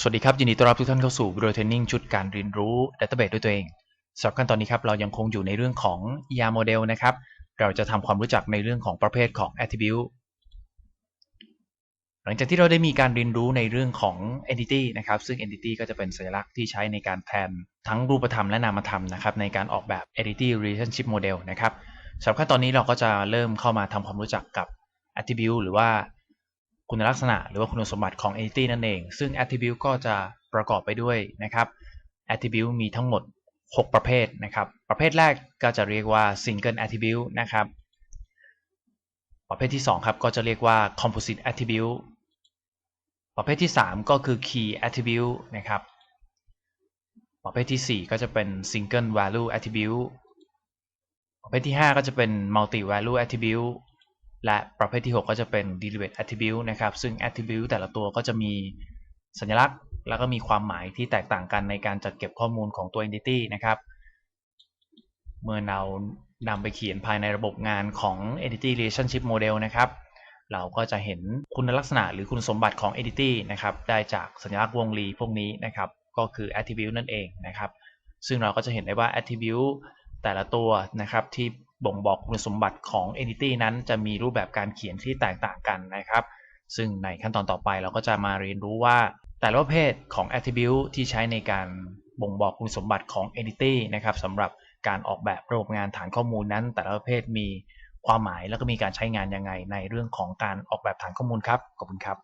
สวัสดีครับ ยินดีต้อนรับทุกท่านเข้าสู่ Video Training ชุดการเรียนรู้ Database ด้วยตัวเองสำหรับขั้นตอนนี้ครับเรายังคงอยู่ในเรื่องของ ER Model นะครับ เราจะทำความรู้จักในเรื่องของประเภทของ Attribute หลังจากที่เราได้มีการเรียนรู้ในเรื่องของ Entity นะครับ ซึ่ง Entity ก็จะเป็นสัญลักษณ์ที่ใช้ในการแทนทั้งรูปธรรมและนามธรรมนะครับในการออกแบบ Entity Relationship Model นะครับสำหรับขั้นตอนนี้เราก็จะเริ่มเข้ามาทำความรู้จักกับ Attribute หรือว่า คุณลักษณะหรือว่าคุณสมบัติของ entity นั่นเอง ซึ่ง attribute ก็จะประกอบไปด้วยนะครับ attribute มีทั้งหมด 6 ประเภทนะครับ ประเภทแรกก็จะเรียกว่า single attribute นะครับ ประเภทที่ 2 ครับก็จะเรียกว่า composite attribute ประเภทที่ 3 ก็คือ key attribute นะครับ ประเภทที่ 4 ก็จะเป็น single value attribute ประเภทที่ 5 ก็จะเป็น multi value attribute และประเภทที่ 6 ก็จะเป็น derivate attribute นะครับ ซึ่ง attribute แต่ละตัวก็จะมีสัญลักษณ์ แล้วก็มีความหมายที่แตกต่างกันในการจัดเก็บข้อมูลของตัว entity นะครับ เมื่อเรานำไปเขียนภายในระบบงานของ entity relationship model นะครับ เราก็จะเห็นคุณลักษณะหรือคุณสมบัติของ entity นะครับ ได้จากสัญลักษณ์วงรีพวกนี้นะครับ ก็คือ attribute นั่นเองนะครับ ซึ่งเราก็จะเห็นได้ว่า attribute แต่ละตัวนะครับที่ บ่งบอกคุณสมบัติของ entity นั้นจะมีรูปแบบการเขียนที่แตกต่างกันนะครับ ซึ่งในขั้นตอนต่อไปเราก็จะมาเรียนรู้ว่า แต่ละประเภทของ attribute ที่ใช้ในการบ่งบอกคุณสมบัติของ entity นะครับสำหรับการออกแบบระบบงานฐานข้อมูลนั้น แต่ละประเภทมีความหมายแล้วก็มีการใช้งานยังไงในเรื่องของการออกแบบฐานข้อมูลครับขอบคุณครับ